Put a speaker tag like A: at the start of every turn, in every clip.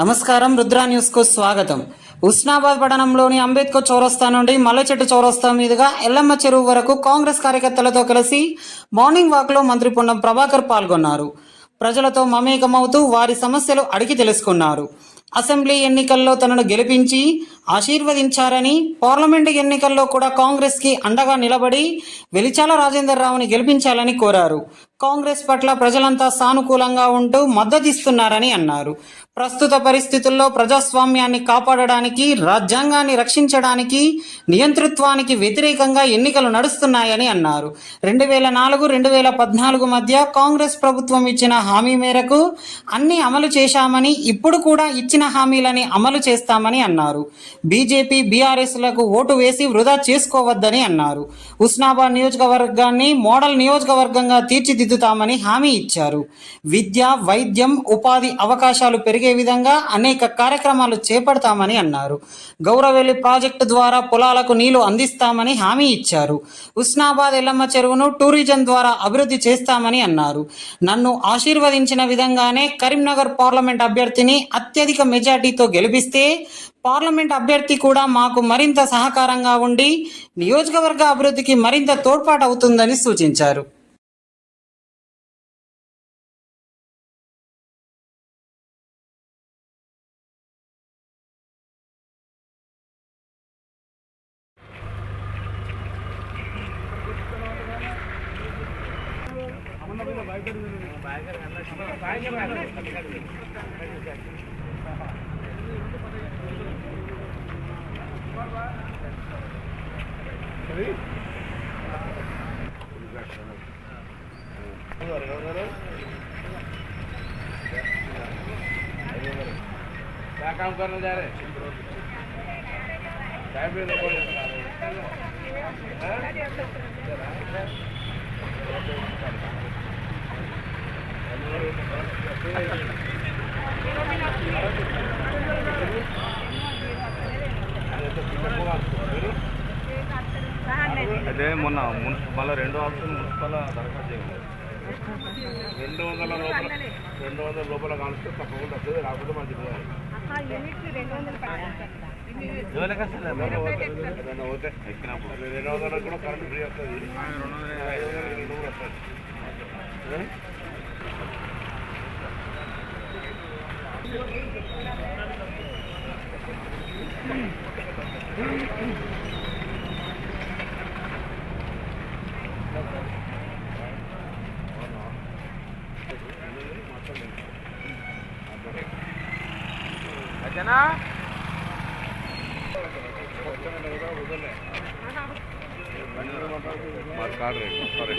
A: నమస్కారం రుద్రా న్యూస్కు స్వాగతం. ఉస్నాబాద్ పట్టణంలోని అంబేద్కర్ చౌరస్తా నుండి మల్లచెట్టు చౌరస్తా మీదుగా ఎల్లమ్మ చెరువు వరకు కాంగ్రెస్ కార్యకర్తలతో కలిసి మార్నింగ్ వాక్లో మంత్రి పొన్నం ప్రభాకర్ పాల్గొన్నారు. ప్రజలతో మమేకమవుతూ వారి సమస్యలు అడిగి తెలుసుకున్నారు. అసెంబ్లీ ఎన్నికల్లో తనను గెలిపించి ఆశీర్వదించారని పార్లమెంటు ఎన్నికల్లో కూడా కాంగ్రెస్కి అండగా నిలబడి వెలిచాల రాజేందర్ రావుని గెలిపించాలని కోరారు. కాంగ్రెస్ పట్ల ప్రజలంతా సానుకూలంగా ఉంటూ మద్దతిస్తున్నారని అన్నారు. ప్రస్తుత పరిస్థితుల్లో ప్రజాస్వామ్యాన్ని కాపాడడానికి రాజ్యాంగాన్ని రక్షించడానికి నియంతృత్వానికి వ్యతిరేకంగా ఎన్నికలు నడుస్తున్నాయని అన్నారు. రెండు వేల నాలుగు రెండు వేల పద్నాలుగు మధ్య కాంగ్రెస్ ప్రభుత్వం ఇచ్చిన హామీ మేరకు అన్ని అమలు చేశామని ఇప్పుడు కూడా ఇచ్చిన హామీలని అమలు చేస్తామని అన్నారు. బీజేపీ బీఆర్ఎస్లకు ఓటు వేసి వృధా చేసుకోవద్దని అన్నారు. ఉస్నాబాద్ నియోజకవర్గాన్ని మోడల్ నియోజకవర్గంగా తీర్చిదిద్దు తీర్చిదిద్దుతామని హామీ ఇచ్చారు. విద్య వైద్యం ఉపాధి అవకాశాలు పెరిగే విధంగా అనేక కార్యక్రమాలు చేపడతామని అన్నారు. గౌరవెల్లి ప్రాజెక్టు ద్వారా పొలాలకు నీళ్ళు అందిస్తామని హామీ ఇచ్చారు. ఉస్నాబాద్ ఎల్లమ్మ చెరువును టూరిజం ద్వారా అభివృద్ధి చేస్తామని అన్నారు. నన్ను ఆశీర్వదించిన విధంగానే కరీంనగర్ పార్లమెంట్ అభ్యర్థిని అత్యధిక మెజార్టీతో గెలిపిస్తే పార్లమెంట్ అభ్యర్థి కూడా మాకు మరింత సహకారంగా ఉండి నియోజకవర్గ అభివృద్ధికి మరింత తోడ్పాటు అవుతుందని సూచించారు.
B: क्या काम करने जा रहे हैं साहब ये देखो
C: అదే మొన్న మున్సిపల్ మళ్ళీ రెండో ఆప్షన్ మున్సిపల్ దరఖాస్తు చేయాలి
B: రెండు వందల లోపల రెండు వందల లోపల కాలుస్తే తప్పకుండా వస్తుంది రాకపోతే మంచి ఓకే ఎక్కినప్పుడు రెండు వందలకు కూడా కరెంట్ ఫ్రీ వస్తుంది ఐదు వందలకి రెండు కూడా వస్తుంది
C: అచ్చనా
B: మరి card rate sorry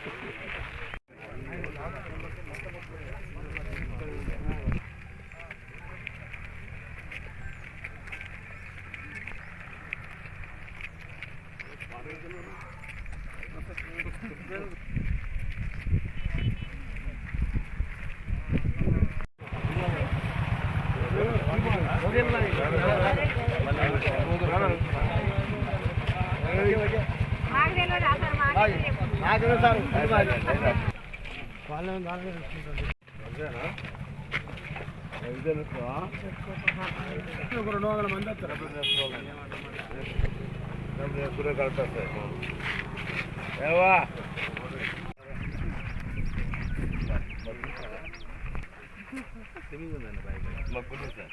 B: Thank you.
D: ఒక రెండు వందల మంది వస్తారు
B: ఏవా మా పుట్టింది సార్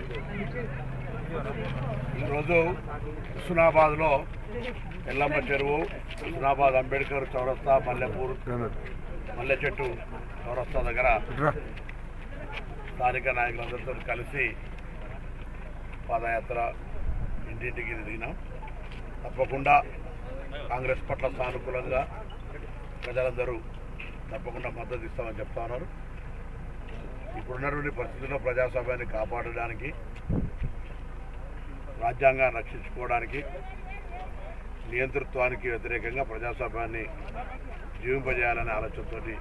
B: ఈరోజు హుస్నాబాద్లో ఎల్లమ్మ చెరువు హుస్నాబాద్ అంబేద్కర్ చౌరస్తా మల్లెపూర్ మల్లె చెట్టు చౌరస్తా దగ్గర స్థానిక నాయకులందరితో కలిసి పాదయాత్ర ఇంటింటికి దిగినాం. తప్పకుండా కాంగ్రెస్ పట్ల సానుకూలంగా ప్రజలందరూ తప్పకుండా మద్దతు ఇస్తామని చెప్తా ఉన్నారు. ఇప్పుడున్నటువంటి పరిస్థితుల్లో ప్రజాస్వామ్యాన్ని కాపాడడానికి రాజ్యాంగాన్ని రక్షించుకోవడానికి నియంతృత్వానికి వ్యతిరేకంగా ప్రజాస్వామ్యాన్ని జీవింపజేయాలనే ఆలోచనతోటి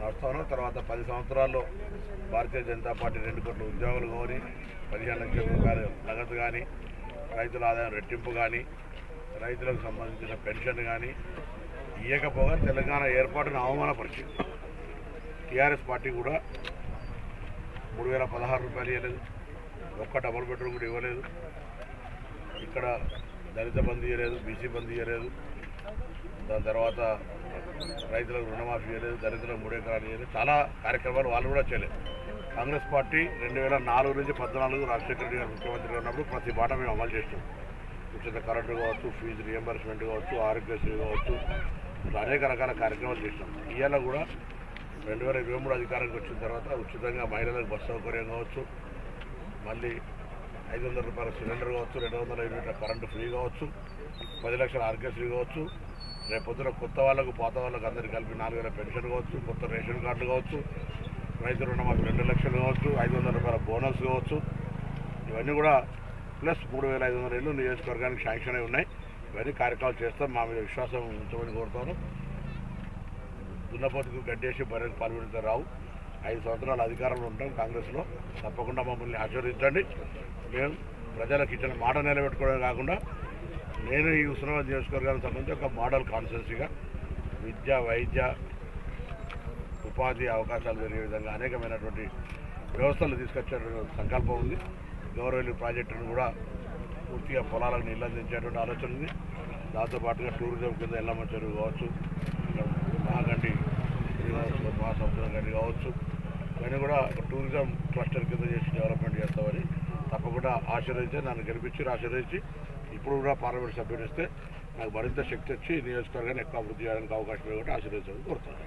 B: నడుస్తాను. తర్వాత పది సంవత్సరాల్లో భారతీయ జనతా పార్టీ రెండు కోట్ల ఉద్యోగులు కానీ పదిహేను లక్షల రూపాయలు నగదు కానీ రైతుల ఆదాయం రెట్టింపు కానీ రైతులకు సంబంధించిన పెన్షన్ కానీ ఇవ్వకపోగా తెలంగాణ ఏర్పాటును అవమానపరిచింది. టీఆర్ఎస్ పార్టీ కూడా మూడు వేల పదహారు రూపాయలు ఇవ్వలేదు ఒక్క డబుల్ బెడ్రూమ్ కూడా ఇవ్వలేదు. ఇక్కడ దళిత బంధు ఇవ్వలేదు బీసీ బంధు ఇవ్వలేదు దాని తర్వాత రైతులకు రుణమాఫీ చేయలేదు దళితులకు మూడు ఎకరాలు చాలా కార్యక్రమాలు వాళ్ళు కూడా చేయలేదు. కాంగ్రెస్ పార్టీ రెండు వేల నాలుగు నుంచి పద్నాలుగు రాజశేఖర రెడ్డి గారు ముఖ్యమంత్రిగా ఉన్నప్పుడు ప్రతి మాట మేము అమలు చేస్తాం. ఉచిత కరెంటు కావచ్చు ఫీజు రియంబర్స్మెంట్ కావచ్చు ఆరోగ్యశ్రీ కావచ్చు ఇట్లా అనేక రకాల కార్యక్రమాలు చేసినాం ఇవాళ కూడా రెండు వేల ఇరవై మూడు అధికారానికి వచ్చిన తర్వాత ఉచితంగా మహిళలకు బస్సు సౌకర్యం కావచ్చు. మళ్ళీ ఐదు వందల రూపాయల సిలిండర్ కావచ్చు రెండు వందల యూనిట్ల కరెంటు ఫ్రీ కావచ్చు పది లక్షల ఆరోగ్యశ్రీ కావచ్చు. రేపు పొద్దున కొత్త వాళ్ళకు పాత వాళ్ళకు అందరికీ కలిపి నాలుగు వేల పెన్షన్ కావచ్చు కొత్త రేషన్ కార్డులు కావచ్చు రైతు రుణమాఫీ రెండు లక్షలు కావచ్చు ఐదు వందల రూపాయల బోనస్ కావచ్చు. ఇవన్నీ కూడా ప్లస్ మూడు వేల ఐదు వందల ఇళ్ళు నియోజకవర్గానికి శాంక్షన్ అయి ఉన్నాయి. ఇవన్నీ కార్యక్రమాలు చేస్తాం మా మీద విశ్వాసం ఉంచమని కోరుతాను. దున్నపోతుకు గడ్డేసి బర్రెకు పాల్గొడితే రావు. ఐదు సంవత్సరాల అధికారంలో ఉంటాం కాంగ్రెస్లో. తప్పకుండా మమ్మల్ని ఆశీర్వదించండి. మేము ప్రజలకు ఇచ్చిన మాట నిలబెట్టుకోవడం కాకుండా నేను ఈ హుస్నాబాద్ నియోజకవర్గానికి సంబంధించి ఒక మోడల్ కాన్స్టిట్యున్సీగా విద్య వైద్య ఉపాధి అవకాశాలు పెరిగే విధంగా అనేకమైనటువంటి వ్యవస్థలు తీసుకొచ్చే సంకల్పం ఉంది. గౌరవలు ప్రాజెక్టును కూడా పూర్తిగా పొలాలకు నీళ్ళు అందించేటువంటి ఆలోచన ఉంది. దాంతోపాటుగా టూరిజం కింద ఎల్లమ్మ చెరువు కావచ్చు మహాగండి ఇది కావచ్చు మహాసముద్రం గండి కావచ్చు నేను కూడా ఒక టూరిజం క్లస్టర్ కింద చేసి డెవలప్మెంట్ చేస్తామని తప్పకుండా ఆశీర్వదించి నన్ను గెలిపించి ఆశీర్వదించి ఇప్పుడు కూడా పార్లమెంట్ సభ్యుడు ఇస్తే నాకు మరింత శక్తి వచ్చి నియోజకవర్గాన్ని ఎక్కువ అభివృద్ధి చేయడానికి అవకాశం ఇవ్వడం ఆశీర్వదించాలని కోరుతున్నాను.